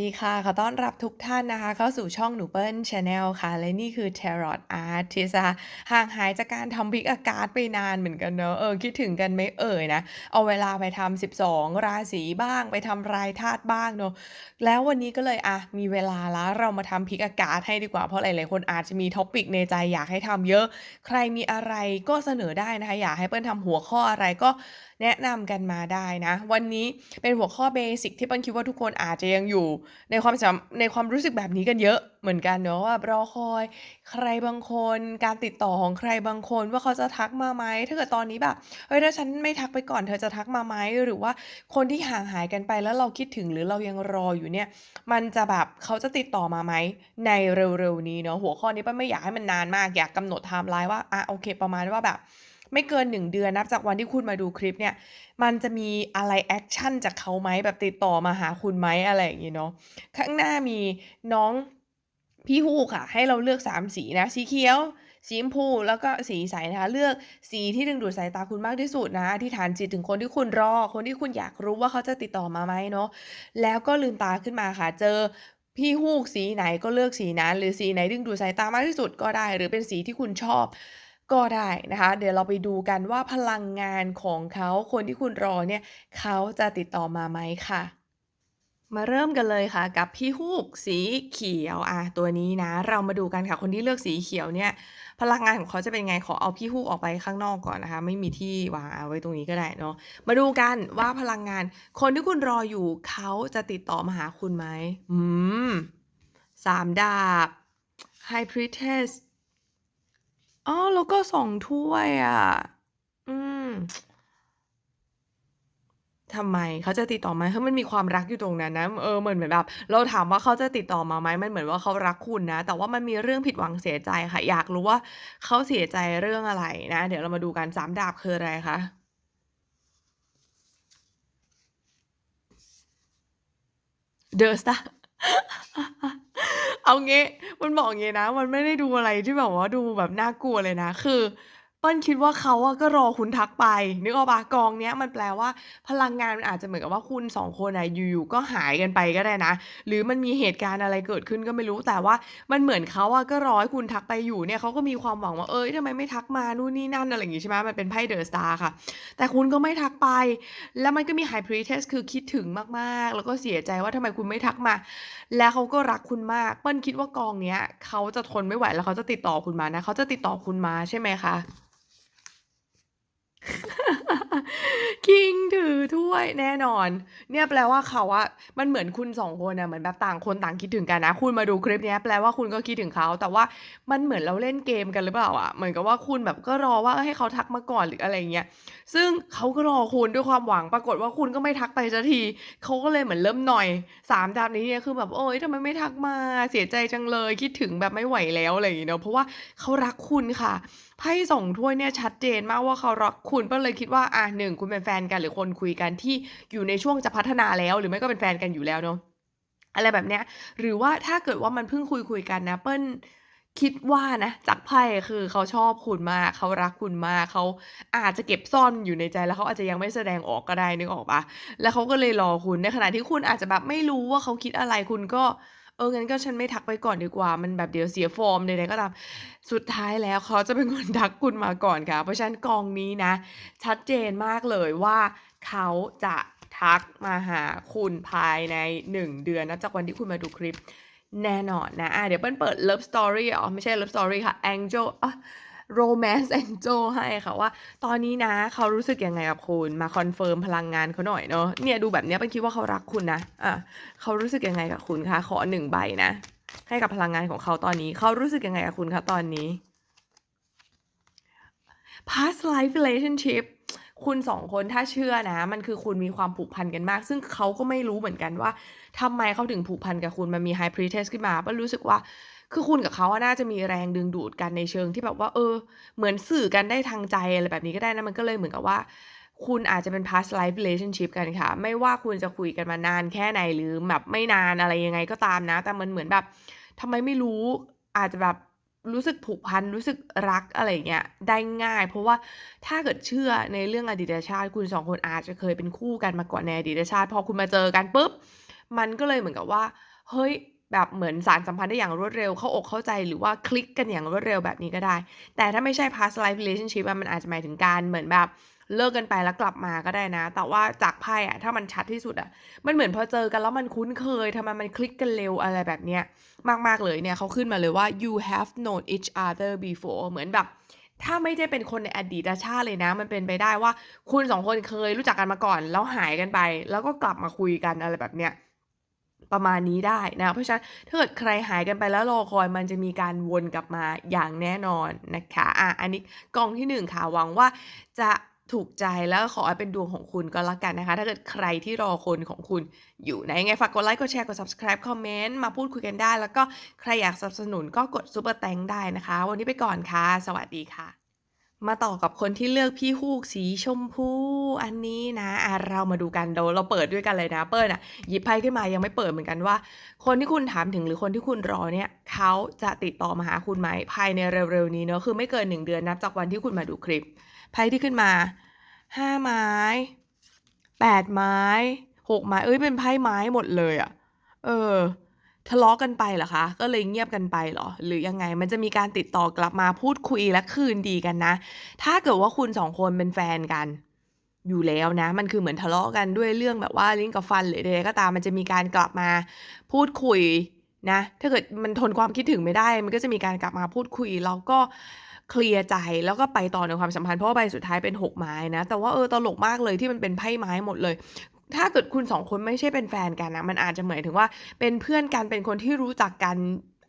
ดีค่ะ ขอต้อนรับทุกท่านนะคะ เข้าสู่ช่องหนูเปิ้ล Channel ค่ะ และนี่คือ Tarot Artist นะคะห่างหายจากการทำ Pick a Card ไปนานเหมือนกันเนาะเออคิดถึงกันไหมเอ่ยนะ เอาเวลาไปทำ12 ราศีบ้าง ไปทำรายธาตุบ้างเนาะแล้ววันนี้ก็เลยอะมีเวลาแล้วเรามาทำ Pick a Card ให้ดีกว่าเพราะหลายๆคนอาจจะมี Topic ในใจอยากให้ทำเยอะ ใครมีอะไรก็เสนอได้นะคะอยากให้เปิ้ลทำหัวข้ออะไรก็แนะนำกันมาได้นะ วันนี้เป็นหัวข้อเบสิกที่เปิ้ลคิดว่าทุกคนอาจจะยังอยู่ในความในความรู้สึกแบบนี้กันเยอะเหมือนกันเนาะว่ารอคอยใครบางคนการติดต่อของใครบางคนว่าเขาจะทักมาไหมถ้าเกิดตอนนี้แบบเฮ้ยถ้าฉันไม่ทักไปก่อนเธอจะทักมาไหมหรือว่าคนที่ห่างหายกันไปแล้วเราคิดถึงหรือเรายังรออยู่เนี่ย มันจะแบบเขาจะติดต่อมาไหมในเร็วๆนี้เนาะหัวข้อนี้เปิ้ลไม่อยากให้มันนานมากอยากกำหนดไทม์ไลน์ว่าอะโอเค ประมาณว่าแบบ ไม่เกิน1เดือนนับจากวันที่คุณมาดูคลิปเนี่ย มันจะมีอะไรแอคชั่นจากเขาไหมแบบติดต่อมาหาคุณไหมอะไรอย่างงี้เนาะข้างหน้ามีน้องพี่ฮูกค่ะ ให้เราเลือก 3 สีนะสีเขียวสีชมพูแล้วก็สีใสนะคะเลือกสีที่ดึงดูดสายตาคุณมากที่สุดนะอธิษฐานจิตถึงคนที่คุณรอ คนที่คุณอยากรู้ว่าเขาจะติดต่อมาไหมเนาะแล้วก็ลืมตาขึ้นมาค่ะ เจอพี่ฮูกสีไหนก็เลือกสีนั้น หรือสีไหนดึงดูดสายตามากที่สุดก็ได้ หรือเป็นสีที่คุณชอบ ก็ได้นะคะ เดี๋ยวเราไปดูกันว่าพลังงานของเขาคนที่คุณรอเนี่ยเขาจะติดต่อมาไหมค่ะ มาเริ่มกันเลยค่ะ กับพี่ฮูกสีเขียวอะตัวนี้นะ เรามาดูกันค่ะ คนที่เลือกสีเขียวเนี่ย พลังงานของเขาจะเป็นไงขอเอาพี่ฮูกออกไปข้างนอกก่อนนะคะ ไม่มีที่วางเอาไว้ตรงนี้ก็ได้เนาะมาดูกันว่าพลังงาน คนที่คุณรออยู่เขาจะติดต่อมาหาคุณไหมอืม3ดาบ High Priestess อ๋อแล้วก็ 2 ถ้วยอะ อืม ทำไม เขาจะติดต่อไหม?เพราะมันมีความรักอยู่ตรงนั้นนะ เออ เหมือน เหมือนแบบ เราถามว่า เขาจะติดต่อมาไหม มันเหมือนว่า เขารักคุณนะ แต่ว่ามันมีเรื่องผิดหวังเสียใจค่ะ อยากรู้ว่า เขาเสียใจเรื่องอะไรนะ เดี๋ยวเรามาดูกัน3ดาบ คืออะไรคะ? The Star เอางี้ มันบอกงี้นะ มันไม่ได้ดูอะไรที่แบบว่าดูแบบน่ากลัวเลยนะ คือ เปิ้ลคิดว่าเขาอะก็รอคุณทักไป นึกออกเปล่า?กองเนี้ยมันแปลว่าพลังงานมันอาจจะเหมือนกับว่าคุณ 2 คนน่ะอยู่ ๆ ก็หายกันไปก็ได้นะ หรือมันมีเหตุการณ์อะไรเกิดขึ้นก็ไม่รู้ แต่ว่ามันเหมือนเขาอะก็รอให้คุณทักไปอยู่เนี่ยเขาก็มีความหวังว่าเฮ้ยทำไมไม่ทักมานู่นนี่นั่นอะไรอย่างงี้ใช่ไหมมันเป็นไพ่ The Star ค่ะ แต่คุณก็ไม่ทักไป แล้วมันก็มี High Priestess คือคิดถึงมากๆ แล้วก็เสียใจว่าทำไมคุณไม่ทักมา แล้วเขาก็รักคุณมาก เปิ้ลคิดว่ากองเนี้ยเขาจะทนไม่ไหวแล้วเขาจะติดต่อคุณมานะเขาจะติดต่อคุณมาใช่ไหมคะ? คิงถือถ้วยแน่นอน เนี่ยแปลว่าเขาอะมันเหมือนคุณสองคนน่ะเหมือนแบบต่างคนต่างคิดถึงกันนะ คุณมาดูคลิปเนี้ยแปลว่าคุณก็คิดถึงเขา แต่ว่ามันเหมือนเราเล่นเกมกันหรือเปล่าอะเหมือนกับว่าคุณแบบก็รอว่าให้เขาทักมาก่อนหรืออะไรเงี้ยซึ่งเขาก็รอคุณด้วยความหวังปรากฏว่าคุณก็ไม่ทักไปสักทีเขาก็เลยเหมือนเริ่มหน่อย3ดาบนี้เนี่ยคือแบบโอ๊ยทำไมไม่ทักมาเสียใจจังเลยคิดถึงแบบไม่ไหวแล้วอะไรอย่างเงี้เนาะเพราะว่าเขารักคุณค่ะไพ่2ถ้วยเนี่ยชัดเจนมากว่าเขารักคุณเปิ้ลเลยคิดว่าอ่า1คุณเป็นแฟนกันหรือคนคุยกันที่อยู่ในช่วงจะพัฒนาแล้ว หรือไม่ก็เป็นแฟนกันอยู่แล้วเนาะอะไรแบบเนี้ยหรือว่าถ้าเกิดว่ามันเพิ่งคุยๆกันนะเปิ้ล คิดว่านะ จากไพ่คือเขาชอบคุณมาก เขารักคุณมาก เขาอาจจะเก็บซ่อนอยู่ในใจแล้วเขาอาจจะยังไม่แสดงออกก็ได้นึกออกปล่า?แล้วเขาก็เลยรอคุณในขณะที่คุณอาจจะแบบไม่รู้ว่าเขาคิดอะไรคุณก็เอองั้นก็ฉันไม่ทักไปก่อนดีกว่า มันแบบเดี๋ยวเสียฟอร์มใดๆก็ตาม สุดท้ายแล้วเขาจะเป็นคนทักคุณมาก่อนค่ะ เพราะฉะนั้นกองนี้นะ ชัดเจนมากเลยว่าเขาจะทักมาหาคุณภายใน 1 เดือนนับจากวันที่คุณมาดูคลิป แน่นอนนะอ่าเดี๋ยวเปิ้ลเปิด Love Story อ๋อไม่ใช่ Love Story ค่ะ Angel อะ Romance Angel ให้ค่ะว่า ตอนนี้นะเขารู้สึกยังไงกับคุณ มาคอนเฟิร์มพลังงานเขาหน่อยเนาะเนี่ยดูแบบเนี้ยเปิ้ลคิดว่าเขารักคุณนะอาเขารู้สึกยังไงกับคุณคะขอ1ใบนะ ให้กับพลังงานของเขาตอนนี้ เขารู้สึกยังไงกับคุณคะตอนนี้? Past life relationship คุณ2คนถ้าเชื่อนะ มันคือคุณมีความผูกพันกันมาก ซึ่งเขาก็ไม่รู้เหมือนกันว่าทำไมเขาถึงผูกพันกับคุณมันมี High Priestess ขึ้นมาเปิ้ลรู้สึกว่าคือคุณกับเขาอะน่าจะมีแรงดึงดูดกันในเชิงที่แบบว่า เออ เหมือนสื่อกันได้ทางใจอะไรแบบนี้ก็ได้นะมันก็เลยเหมือนกับว่า คุณอาจจะเป็น past life relationship กันค่ะ ไม่ว่าคุณจะคุยกันมานานแค่ไหนหรือแบบไม่นานอะไรยังไงก็ตามนะ แต่มันเหมือนแบบทำไมไม่รู้อาจจะแบบ รู้สึกผูกพันรู้สึกรักอะไรเงี้ยได้ง่าย เพราะว่าถ้าเกิดเชื่อในเรื่องอดีตชาติ คุณสองคนอาจจะเคยเป็นคู่กันมาก่อนในอดีตชาติ พอคุณมาเจอกันปุ๊บมันก็เลยเหมือนกับว่า เฮ้ยแบบเหมือนสารสัมพันธ์ได้อย่างรวดเร็วเข้าอกเข้าใจหรือว่าคลิกกันอย่างรวดเร็วแบบนี้ก็ได้ แต่ถ้าไม่ใช่ past life relationship มันอาจจะหมายถึงการเหมือนแบบ เลิกกันไปแล้วกลับมาก็ได้นะ แต่ว่าจากไพ่อะถ้ามันชัดที่สุดอะมันเหมือนพอเจอกันแล้วมันคุ้นเคยทำไมมันคลิกกันเร็วอะไรแบบเนี้ยมาก ๆ เลยเนี่ยเขาขึ้นมาเลยว่า you have known each other before เหมือนแบบ ถ้าไม่ได้เป็นคนในอดีตชาติเลยนะ มันเป็นไปได้ว่าคุณ2คนเคยรู้จักกันมาก่อน แล้วหายกันไป แล้วก็กลับมาคุยกันอะไรแบบเนี้ยประมาณนี้ได้นะ เพราะฉะนั้นถ้าเกิดใครหายกันไปแล้วรอคอยมันจะมีการวนกลับมาอย่างแน่นอนนะคะอาอันนี้กองที่1ค่ะหวังว่าจะ ถูกใจแล้วขอให้เป็นดวงของคุณก็แล้วกันนะคะ ถ้าเกิดใครที่รอคนของคุณอยู่นะยังไงฝากกดไลค์ กดแชร์ กด Subscribe คอมเมนต์ มาพูดคุยกันได้ แล้วก็ใครอยากสนับสนุนก็กด Super t h a n k ได้นะคะ วันนี้ไปก่อนค่ะ สวัสดีค่ะ มาต่อกับคนที่เลือกพี่ฮูกสีชมพูอันนี้นะอ่าเรามาดูกันเดี๋ยวเราเปิดด้วยกันเลยนะ เปิ้ลน่ะหยิบไพ่ขึ้นมายังไม่เปิดเหมือนกันว่า คนที่คุณถามถึงหรือคนที่คุณรอเนี่ยเขาจะติดต่อมาหาคุณไหมภายในเร็วๆนี้เนาะคือไม่เกิน 1 เดือนนับจากวันที่คุณมาดูคลิปไพ่ที่ขึ้นมา 5 ไม้ 8 ไม้ 6 ไม้เฮ้ยเป็นไพ่ไม้หมดเลยอะเออ ทะเลาะกันไปเหรอคะ?ก็เลยเงียบกันไปเหรอ?หรือยังไง?มันจะมีการติดต่อกลับมาพูดคุยและคืนดีกันนะ ถ้าเกิดว่าคุณ2คนเป็นแฟนกัน อยู่แล้วนะ มันคือเหมือนทะเลาะกันด้วยเรื่องแบบว่าลิ้นกับฟันหรือใดๆก็ตาม มันจะมีการกลับมาพูดคุยนะ ถ้าเกิดมันทนความคิดถึงไม่ได้ มันก็จะมีการกลับมาพูดคุยแล้วก็เคลียร์ใจแล้วก็ไปต่อในความสัมพันธ์เพราะว่าใบสุดท้ายเป็น 6 ไม้นะ แต่ว่าเออตลกมากเลยที่มันเป็นไพ่ไม้หมดเลย ถ้าเกิดคุณ2คนไม่ใช่เป็นแฟนกันนะมันอาจจะหมายถึงว่าเป็นเพื่อนกันเป็นคนที่รู้จักกัน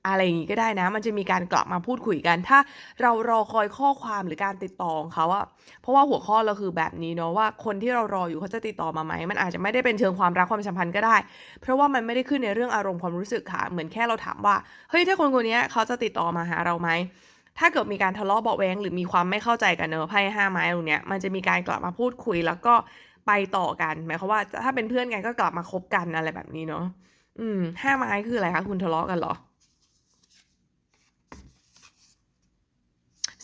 อะไรอย่างงี้ก็ได้นะ มันจะมีการกลับมาพูดคุยกัน ถ้าเรารอคอยข้อความหรือการติดต่อของเขาอะเพราะว่าหัวข้อเราคือแบบนี้เนาะว่าคนที่เรารออยู่เขาจะติดต่อมาไหม มันอาจจะไม่ได้เป็นเชิงความรักความสัมพันธ์ก็ได้ เพราะว่ามันไม่ได้ขึ้นในเรื่องอารมณ์ความรู้สึกค่ะ เหมือนแค่เราถามว่า เฮ้ยถ้าคนคนนี้เขาจะติดต่อมาหาเราไหม ถ้าเกิดมีการทะเลาะเบาแวงหรือมีความไม่เข้าใจกันเนาะไพ่5ไม้ตรงเนี้ย มันจะมีการกลับมาพูดคุยแล้วก็ ไปต่อกันหมายความว่าถ้าเป็นเพื่อนกันก็กลับมาคบกันอะไรแบบนี้เนาะอืม5ไม้คืออะไรคะ?คุณทะเลาะกันเหรอ?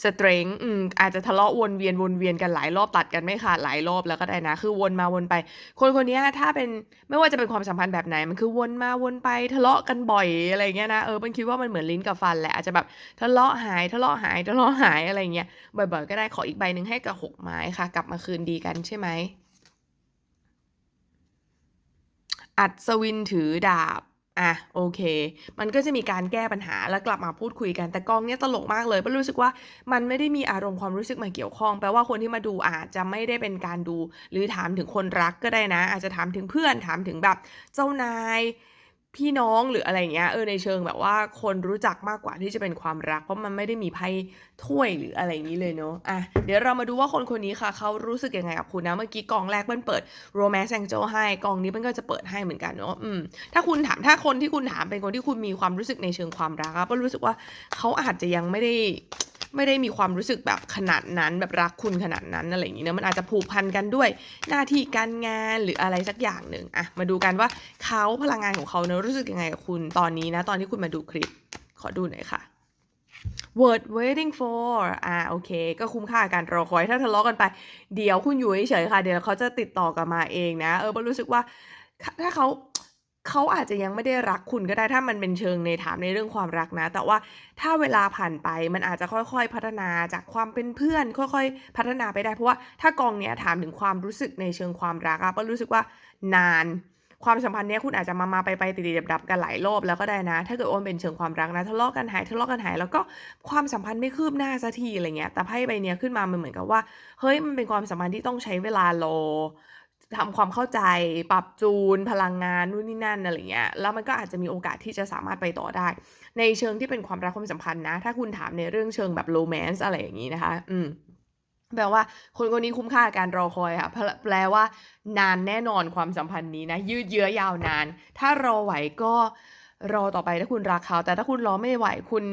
Strength อืมอาจจะทะเลาะวนเวียนๆกันหลายรอบตัดกันไม่ขาดหลายรอบแล้วก็ได้นะ คือวนมาวนไป คนคนนี้ถ้าเป็นไม่ว่าจะเป็นความสัมพันธ์แบบไหนมันคือวนมาวนไปทะเลาะกันบ่อยอะไรเงี้ยนะเออเปิ้ลคิดว่ามันเหมือนลิ้นกับฟันแหละอาจจะแบบทะเลาะหายทะเลาะหายทะเลาะหายอะไรเงี้ยบ่อยๆก็ได้ขออีกใบหนึ่งให้กับ6ไม้ค่ะ กลับมาคืนดีกันใช่ไหม? อัศวินถือดาบ อะโอเค มันก็จะมีการแก้ปัญหาแล้วกลับมาพูดคุยกัน แต่กองเนี้ยตลกมากเลยเพราะรู้สึกว่ามันไม่ได้มีอารมณ์ความรู้สึกมาเกี่ยวข้อง แปลว่าคนที่มาดูอาจจะไม่ได้เป็นการดู หรือถามถึงคนรักก็ได้นะ อาจจะถามถึงเพื่อนถามถึงแบบเจ้านาย พี่น้องหรืออะไรเงี้ยเออในเชิงแบบว่าคนรู้จักมากกว่าที่จะเป็นความรัก เพราะมันไม่ได้มีไพ่ถ้วยหรืออะไรอย่างงี้เลยเนาะอาเดี๋ยวเรามาดูว่าคนคนนี้ค่ะ เขารู้สึกยังไงกับคุณนะ เมื่อกี้กองแรกเปิ้ลเปิด Romance Angel ให้กองนี้เปิ้ลก็จะเปิดให้เหมือนกันเนาะอืมถ้าคุณถามถ้าคนที่คุณถามเป็นคนที่คุณมีความรู้สึกในเชิงความรักอะเปิ้ลรู้สึกว่าเขาอาจจะยังไม่ได้ไม่ได้มีความรู้สึกแบบขนาดนั้นแบบรักคุณขนาดนั้นอะไรอย่างงี้เนาะมันอาจจะผูกพันกันด้วยหน้าที่การงานหรืออะไรสักอย่างหนึ่งอะมาดูกันว่าเขาพลังงานของเขาเนะรู้สึกยังไงกับคุณตอนนี้นะ ตอนที่คุณมาดูคลิป ขอดูหน่อยค่ะ Worth waiting for อ่าโอเค ก็คุ้มค่ากับการรอคอยถ้าทะเลาะกันไป เดี๋ยวคุณอยู่เฉยๆค่ะ เดี๋ยวเขาจะติดต่อกลับมาเองนะ เออเปิ้ลรู้สึกว่าถ้าเขาเขาอาจจะยังไม่ได้รักคุณก็ได้ถ้ามันเป็นเชิงในถามในเรื่องความรักนะ แต่ว่าถ้าเวลาผ่านไปมันอาจจะค่อยๆพัฒนาจากความเป็นเพื่อน ค่อยๆ พัฒนาไปได้เพราะว่าถ้ากองเนี้ยถามถึงความรู้สึกในเชิงความรักอะเปิ้ลรู้สึกว่านาน ความสัมพันธ์เนี้ยคุณอาจจะมาๆไปๆติดๆดับๆกันหลายรอบแล้วก็ได้นะ ถ้าเกิดว่ามันเป็นเชิงความรักนะทะเลาะกันหายทะเลาะกันหายแล้วก็ความสัมพันธ์ไม่คืบหน้าสักทีอะไรเงี้ยแต่ไพ่ใบเนี้ยขึ้นมามันเหมือนกับว่าเฮ้ยมันเป็นความสัมพันธ์ที่ต้องใช้เวลารอทำความเข้าใจปรับจูนพลังงานนู่นนี่นั่นอะไรเงี้ยแล้วมันก็อาจจะมีโอกาสที่จะสามารถไปต่อได้ ในเชิงที่เป็นความรักความสัมพันธ์นะ ถ้าคุณถามในเรื่องเชิงแบบ Romance อะไรอย่างงี้นะคะ อืม แปลว่าคนคนนี้คุ้มค่าการรอคอยค่ะพแปลว่านานแน่นอนความสัมพันธ์นี้นะ ยืดเยื้อยาวนาน ถ้ารอไหวก็รอต่อไปถ้าคุณรักเขา แต่ถ้าคุณรอไม่ไหว คุณ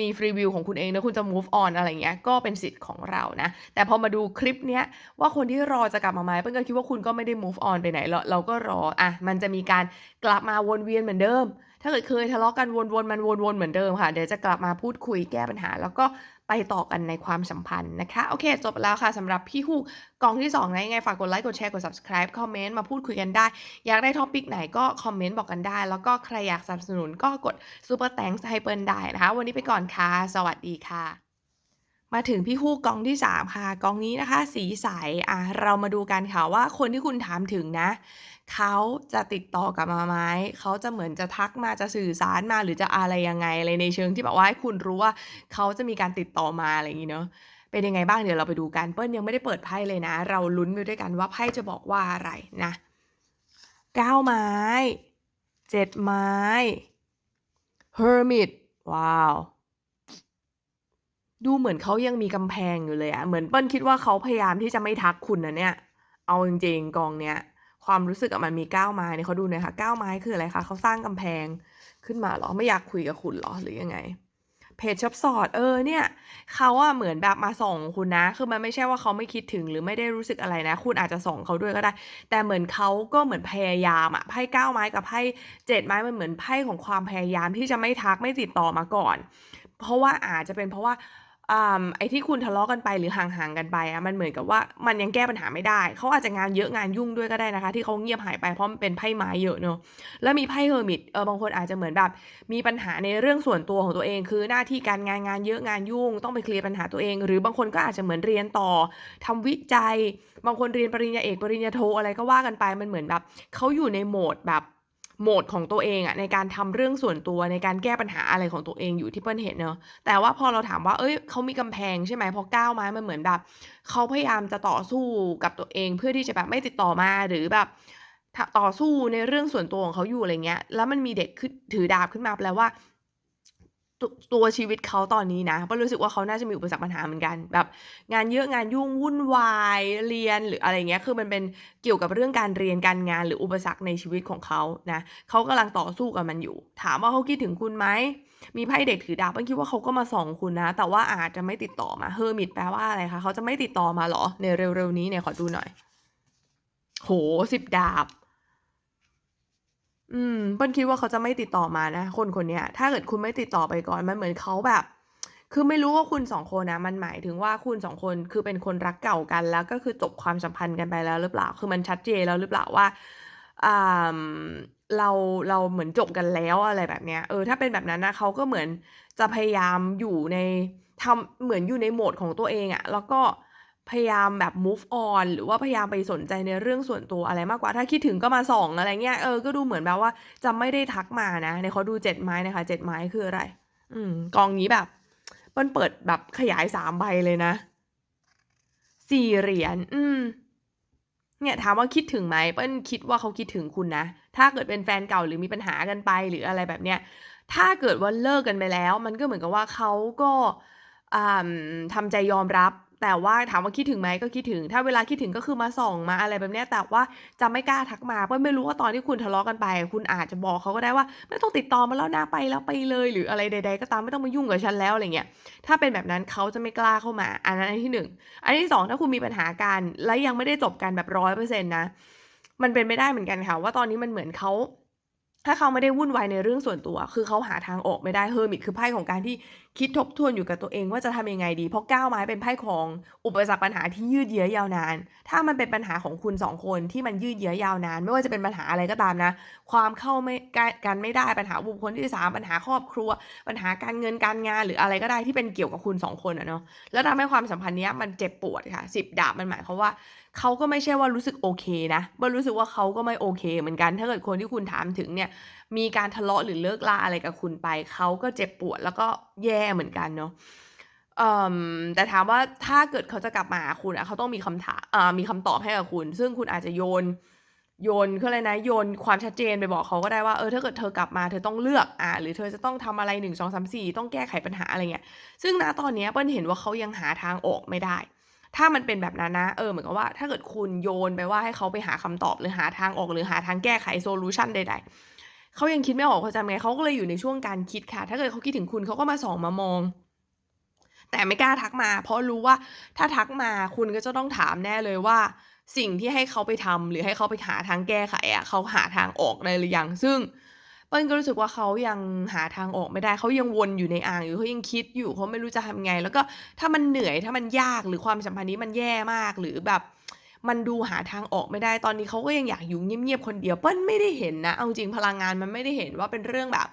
มีฟรีวิลของคุณเองนะคุณจะ move on อะไรเงี้ยก็เป็นสิทธิ์ของเรานะ แต่พอมาดูคลิปเนี้ยว่าคนที่รอจะกลับมาไหมเปิ้ลก็คิดว่าคุณก็ไม่ได้ move on ไปไหนเราเราก็รออะมันจะมีการกลับมาวนเวียนเหมือนเดิม ถ้าเกิดเคยทะเลาะกันวนๆมันวนๆเหมือนเดิมค่ะเดี๋ยวจะกลับมาพูดคุยแก้ปัญหา แล้วก็ ไปต่อกันในความสัมพันธ์นะคะ โอเค จบแล้วค่ะสำหรับพี่ฮูกกองที่ 2 นะ ยังไงฝากกดไลค์กดแชร์กด subscribe คอมเมนต์มาพูดคุยกันได้ อยากได้ท็อปิกไหนก็คอมเมนต์บอกกันได้ แล้วก็ใครอยากสนับสนุนก็กด Super Thanks ให้เปิ้ลได้นะคะ วันนี้ไปก่อนค่ะ สวัสดีค่ะมาถึงพี่ฮูกกองที่ 3 ค่ะ กองนี้นะคะ สีใสอะเรามาดูกันค่ะว่าคนที่คุณถามถึงนะ เขาจะติดต่อกลับมาไหม เขาจะเหมือนจะทักมา จะสื่อสารมา หรือจะอะไรยังไง อะไรในเชิงที่แบบว่าให้คุณรู้ว่า เขาจะมีการติดต่อมา อะไรอย่างงี้เนาะ เป็นยังไงบ้าง เดี๋ยวเราไปดูกัน เปิ้ลยังไม่ได้เปิดไพ่เลยนะ เราลุ้นไปด้วยกันว่าไพ่จะบอกว่าอะไรนะ9ไม้7ไม้ Hermit ว้าว ดูเหมือนเขายังมีกำแพงอยู่เลยอะเหมือนเปิ้ลคิดว่าเขาพยายามที่จะไม่ทักคุณนะเนี่ย เอาจริงๆกองเนี้ย ความรู้สึกอะมันมี9ไม้เนี่ยเขาดูหน่อยค่ะ9ไม้คืออะไรคะเขาสร้างกำแพงขึ้นมาหรอไม่อยากคุยกับคุณหรอหรือยังไง Page of Swords เออเนี่ยเขาอะเหมือนแบบมาส่องคุณนะ คือมันไม่ใช่ว่าเขาไม่คิดถึงหรือไม่ได้รู้สึกอะไรนะ คุณอาจจะส่องเขาด้วยก็ได้ แต่เหมือนเขาก็เหมือนพยายามอะไพ่9ไม้กับไพ่7ไม้มันเหมือนไพ่ของความพยายามที่จะไม่ทักไม่ติดต่อมาก่อน เพราะว่าอาจจะเป็นเพราะว่า อ่าไอ้ที่คุณทะเลาะกันไปหรือห่างๆกันไปอะมันเหมือนกับว่ามันยังแก้ปัญหาไม่ได้ เขาอาจจะงานเยอะงานยุ่งด้วยก็ได้นะคะ ที่เขาเงียบหายไปเพราะมันเป็นไพ่ไม้เยอะเนาะแล้วมีไพ่ Hermit เออบางคนอาจจะเหมือนแบบ มีปัญหาในเรื่องส่วนตัวของตัวเอง คือหน้าที่การงานงานเยอะงานยุ่ง ต้องไปเคลียร์ปัญหาตัวเอง หรือบางคนก็อาจจะเหมือนเรียนต่อทำวิจัย บางคนเรียนปริญญาเอกปริญญาโทอะไรก็ว่ากันไปมันเหมือนแบบเขาอยู่ในโหมดแบบ โหมดของตัวเองอะในการทำเรื่องส่วนตัวในการแก้ปัญหาอะไรของตัวเองอยู่ที่เปิ้ลเห็นเนาะแต่ว่าพอเราถามว่าเอ้ยเขามีกำแพงใช่ไหมเพราะ9ไม้มันเหมือนแบบเขาพยายามจะต่อสู้กับตัวเอง เพื่อที่จะแบบไม่ติดต่อมาหรือแบบต่อสู้ในเรื่องส่วนตัวของเขาอยู่อะไรเงี้ย แล้วมันมีเด็กขึ้นถือดาบขึ้นมาแปลว่า ตตัวชีวิตเขาตอนนี้นะเปิ้ลรู้สึกว่าเขาน่าจะมีอุปสรรคปัญหาเหมือนกันแบบ งานเยอะงานยุ่งวุ่นวายเรียนหรืออะไรเงี้ย คือมันเป็นเกี่ยวกับเรื่องการเรียนการงานหรืออุปสรรคในชีวิตของเขานะเขากำลังต่อสู้กับมันอยู่ ถามว่าเขาคิดถึงคุณไหมมีไพ่เด็กถือดาบเปิ้ลคิดว่าเขาก็มาส่องคุณนะ แต่ว่าอาจจะไม่ติดต่อมา Hermit แปลว่าอะไรคะเขาจะไม่ติดต่อมาเหรอในเร็วๆนี้?ไหนขอดูหน่อยโอ้โฮ10ดาบ อืม เปิ้ลคิดว่าเขาจะไม่ติดต่อมานะ คนคนเนี้ย ถ้าเกิดคุณไม่ติดต่อไปก่อน มันเหมือนเขาแบบ คือไม่รู้ว่าคุณ2คนนะ มันหมายถึงว่าคุณ2คน คือเป็นคนรักเก่ากัน แล้วก็คือจบความสัมพันธ์กันไปแล้วหรือเปล่า คือมันชัดเจนแล้วหรือเปล่าว่าอ่าเรา เราเหมือนจบกันแล้วอะไรแบบเนี้ย เออ ถ้าเป็นแบบนั้นนะเขาก็เหมือนจะพยายามอยู่ในทำเหมือนอยู่ในโหมดของตัวเองอะ แล้วก็ พยายามแบบ move on หรือว่าพยายามไปสนใจในเรื่องส่วนตัวอะไรมากกว่า ถ้าคิดถึงก็มาส่องอะไรเงี้ย เออ ก็ดูเหมือนแบบว่าจะไม่ได้ทักมานะไหนขอดู7ไม้น่อยค่ะ7ไม้คืออะไร?อืม กองนี้แบบเปิ้ลเปิดแบบขยาย3ใบเลยนะ4เหรียญ อืม เนี่ยถามว่าคิดถึงไหม เปิ้ลคิดว่าเขาคิดถึงคุณนะ ถ้าเกิดเป็นแฟนเก่าหรือมีปัญหากันไปหรืออะไรแบบเนี้ย ถ้าเกิดว่าเลิกกันไปแล้ว มันก็เหมือนกับว่าเขาก็อ่าทำใจยอมรับ แต่ว่าถามว่าคิดถึงไหมก็คิดถึง ถ้าเวลาคิดถึงก็คือมาส่องมาอะไรแบบเนี้ยแต่ว่าจะไม่กล้าทักมาเปิ้ลไม่รู้ว่าตอนที่คุณทะเลาะกันไป คุณอาจจะบอกเขาก็ได้ว่า"ไม่ต้องติดต่อมาแล้วนะไปแล้วไปเลย หรืออะไรใด ๆ ก็ตามไม่ต้องมายุ่งกับฉันแล้ว"อะไรเงี้ยถ้าเป็นแบบนั้นเขาจะไม่กล้าเข้ามา อันนั้นอันที่1อันที่2ถ้าคุณมีปัญหากันและยังไม่ได้จบกันแบบ100%นต์นะ มันเป็นไปได้เหมือนกันค่ะว่าตอนนี้มันเหมือนเขา ถ้าเขาไม่ได้วุ่นวายในเรื่องส่วนตัว คือเขาหาทางออกไม่ได้ Hermit คือไพ่ของการที่คิดทบทวนอยู่กับตัวเองว่าจะทำยังไงดี เพราะ9ไม้เป็นไพ่ของอุปสรรคปัญหาที่ยืดเยื้อยาวนาน ถ้ามันเป็นปัญหาของคุณ2คนที่มันยืดเยื้อยาวนาน ไม่ว่าจะเป็นปัญหาอะไรก็ตามนะ ความเข้าไม่กกันไม่ได้ปัญหาบุคคลที่3ปัญหาครอบครัว ปัญหาการเงินการงานหรืออะไรก็ได้ที่เป็นเกี่ยวกับคุณ2คนอะเนาะแล้วทำให้ความสัมพันธ์เนี้ยมันเจ็บปวดค่ะ10ดาบมันหมายความว่า เขาก็ไม่ใช่ว่ารู้สึกโอเคนะเปิ้ลรู้สึกว่าเขาก็ไม่โอเค เหมือนกัน ถ้าเกิดคนที่คุณถามถึงเนี่ย มีการทะเลาะหรือเลิกราอะไรกับคุณไป เขาก็เจ็บปวดแล้วก็แย่เหมือนกันเนาะแต่ถามว่าถ้าเกิดเขาจะกลับมาหาคุณอะเขาต้องมีคำถาอ่ามีคำตอบให้กับคุณ ซึ่งคุณอาจจะโยนโยนเขาเรียกอะไรนะโยนความชัดเจนไปบอกเขาก็ได้ว่าเออถ้าเกิดเธอกลับมาเธอต้องเลือกอ่าหรือเธอจะต้องทำอะไร1 2 3 4ต้องแก้ไขปัญหาอะไรเงี้ยซึ่งณตอนนี้เปิ้ลเห็นว่าเขายังหาทางออกไม่ได้ ถ้ามันเป็นแบบนั้นนะเออเหมือนกับว่าถ้าเกิดคุณโยนไปว่าให้เขาไปหาคำตอบหรือหาทางออกหรือหาทางแก้ไขโซลูชันใดๆเขายังคิดไม่ออกเขาจะไงเขาก็เลยอยู่ในช่วงการคิดค่ะ ถ้าเกิดเขาคิดถึงคุณเขาก็มาส่องมามอง แต่ไม่กล้าทักมา เพราะรู้ว่าถ้าทักมาคุณก็จะต้องถามแน่เลยว่า สิ่งที่ให้เขาไปทำหรือให้เขาไปหาทางแก้ไขอะเขาหาทางออกได้หรือยังซึ่ง เปิ้ลก็รู้สึกว่าเขายังหาทางออกไม่ได้ เขายังวนอยู่ในอ่างอยู่เขายังคิดอยู่เขาไม่รู้จะทำไง แล้วก็ถ้ามันเหนื่อยถ้ามันยากหรือความสัมพันธ์นี้มันแย่มากหรือแบบ มันดูหาทางออกไม่ได้ตอนนี้เขาก็ยังอยากอยู่เงียบๆคนเดียวเปิ้ลไม่ได้เห็นนะเอาจริงพลังงานมันไม่ได้เห็นว่าเป็นเรื่องแบบ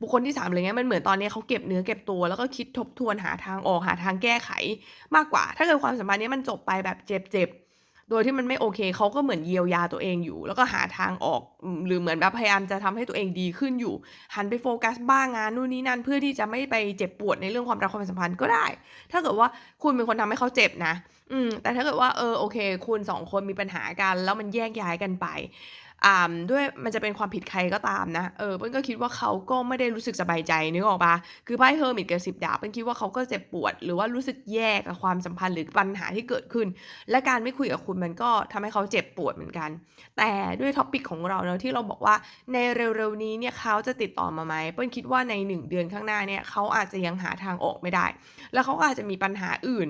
บุคคลที่3อะไรเงี้ยมันเหมือนตอนนี้เขาเก็บเนื้อเก็บตัวแล้วก็คิดทบทวนหาทางออกหาทางแก้ไขมากกว่า ถ้าเกิดความสัมพันธ์นี้มันจบไปแบบเจ็บๆ โดยที่มันไม่โอเคเขาก็เหมือนเยียวยาตัวเองอยู่ แล้วก็หาทางออกหรือเหมือนแบบพยายามจะทำให้ตัวเองดีขึ้นอยู่ หันไปโฟกัสบ้างงานนู่นนี่นั่นเพื่อที่จะไม่ไปเจ็บปวดในเรื่องความรักความสัมพันธ์ก็ได้ ถ้าเกิดว่าคุณเป็นคนทำให้เขาเจ็บนะ อืมแต่ถ้าเกิดว่าเออโอเค คุณสองคนมีปัญหากัน แล้วมันแยกย้ายกันไป อ่าด้วยมันจะเป็นความผิดใครก็ตามนะ เออเปิ้ลก็คิดว่าเขาก็ไม่ได้รู้สึกสบายใจนึกออกปล่า?คือไพ่ Hermit กับ10ดาบเปิ้ลคิดว่าเขาก็เจ็บปวด หรือว่ารู้สึกแย่กับความสัมพันธ์หรือปัญหาที่เกิดขึ้น และการไม่คุยกับคุณมันก็ทำให้เขาเจ็บปวดเหมือนกัน แต่ด้วย topic ของเราเนาะที่เราบอกว่าในเร็วๆนี้เนี่ยเขาจะติดต่อมาไหมเปิ้ลคิดว่าใน 1 เดือนข้างหน้าเนี่ยเขาอาจจะยังหาทางออกไม่ได้ แล้วเขาอาจจะมีปัญหาอื่น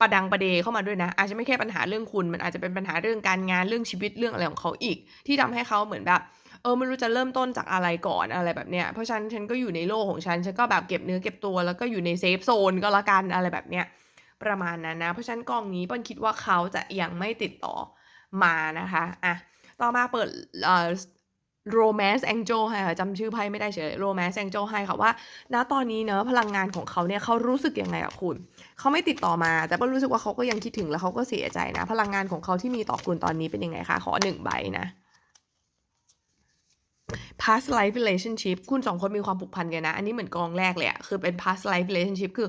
ประดังประเดเข้ามาด้วยนะ อาจจะไม่แค่ปัญหาเรื่องคุณ มันอาจจะเป็นปัญหาเรื่องการงานเรื่องชีวิตเรื่องอะไรของเขาอีก ที่ทำให้เขาเหมือนแบบเออไม่รู้จะเริ่มต้นจากอะไรก่อนอะไรแบบเนี้ยเพราะฉันฉันก็อยู่ในโลกของฉันฉันก็แบบเก็บเนื้อเก็บตัวแล้วก็อยู่ในเซฟโซนก็แล้วกันอะไรแบบเนี้ยประมาณนั้นนะ เพราะฉะนั้นกองนี้เปิ้ลคิดว่าเขาจะยังไม่ติดต่อมานะคะอะต่อมาเปิดเอ่อ Romance Angel ให้ค่ะจำชื่อไพ่ไม่ได้เฉย Romance Angel ให้ค่ะว่า ณตอนนี้เนาะพลังงานของเขาเนี่ยเขารู้สึกยังไงกับคุณ เขาไม่ติดต่อมา แต่เปิ้ลรู้สึกว่าเขาก็ยังคิดถึงแล้วเขาก็เสียใจนะ พลังงานของเขาที่มีต่อคุณตอนนี้เป็นยังไงคะ?ขอ1ใบนะ Past life relationship คุณ2คนมีความผูกพันกันนะ อันนี้เหมือนกองแรกเลยอะคือเป็น past life relationship คือ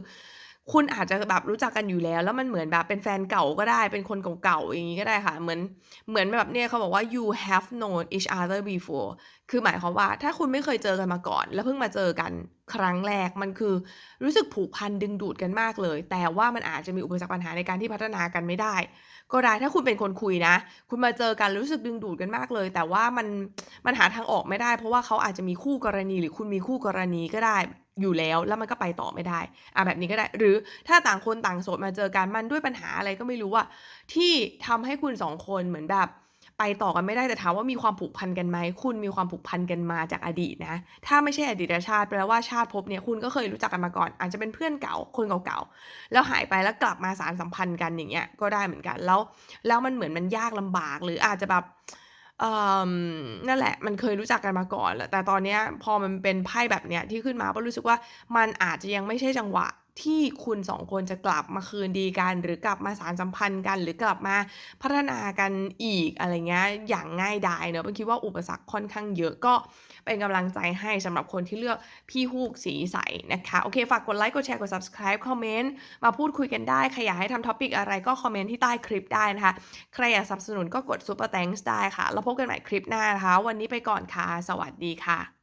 คุณอาจจะแบบรู้จักกันอยู่แล้ว แล้วมันเหมือนแบบเป็นแฟนเก่าก็ได้ เป็นคนเก่าๆอย่างงี้ก็ได้ค่ะ เหมือนเหมือนแบบเนี่ยเขาบอกว่า you have known each other before คือหมายความว่าถ้าคุณไม่เคยเจอกันมาก่อน แล้วเพิ่งมาเจอกันครั้งแรกมันคือรู้สึกผูกพันดึงดูดกันมากเลย แต่ว่ามันอาจจะมีอุปสรรคปัญหาในการที่พัฒนากันไม่ได้ ก็ได้ถ้าคุณเป็นคนคุยนะ คุณมาเจอกันรู้สึกดึงดูดกันมากเลย แต่ว่ามันมันหาทางออกไม่ได้ เพราะว่าเขาอาจจะมีคู่กรณีหรือคุณมีคู่กรณีก็ได้ อยู่แล้วแล้วมันก็ไปต่อไม่ได้อาแบบนี้ก็ได้ หรือถ้าต่างคนต่างโสดมาเจอกันมันด้วยปัญหาอะไรก็ไม่รู้อะที่ทำให้คุณ2คนเหมือนแบบไปต่อกันไม่ได้แต่ถามว่ามีความผูกพันกันไหมคุณมีความผูกพันกันมาจากอดีตนะ ถ้าไม่ใช่อดีตชาติแปลว่าชาติภพเนี่ยคุณก็เคยรู้จักกันมาก่อน อาจจะเป็นเพื่อนเก่าคนเก่าๆแล้วหายไปแล้วกลับมาสานสัมพันธ์กันอย่างเงี้ยก็ได้เหมือนกันแล้วแล้วมันเหมือนมันยากลำบากหรืออาจจะแบบ เอ่อ นั่นแหละ มันเคยรู้จักกันมาก่อน แต่ตอนเนี้ยพอมันเป็นไพ่แบบเนี้ยที่ขึ้นมา ก็รู้สึกว่า มันอาจจะยังไม่ใช่จังหวะ ที่คุณ2คนจะกลับมาคืนดีกัน หรือกลับมาสานสัมพันธ์กัน หรือกลับมาพัฒนากันอีกอะไรเงี้ยอย่างง่ายดายเนาะเปิ้ลคิดว่าอุปสรรคค่อนข้างเยอะก็เป็นกำลังใจให้สำหรับคนที่เลือกพี่ฮูกสีใสนะคะโอเคฝากกดไลค์กดแชร์กด Subscribe คอมเมนต์มาพูดคุยกันได้ใครอยากให้ทำ topic อะไรก็คอมเมนต์ที่ใต้คลิปได้นะคะใครอยากสนับสนุนก็กด Super Thanks ได้ค่ะ แล้วพบกันใหม่คลิปหน้านะคะ วันนี้ไปก่อนค่ะ สวัสดีค่ะ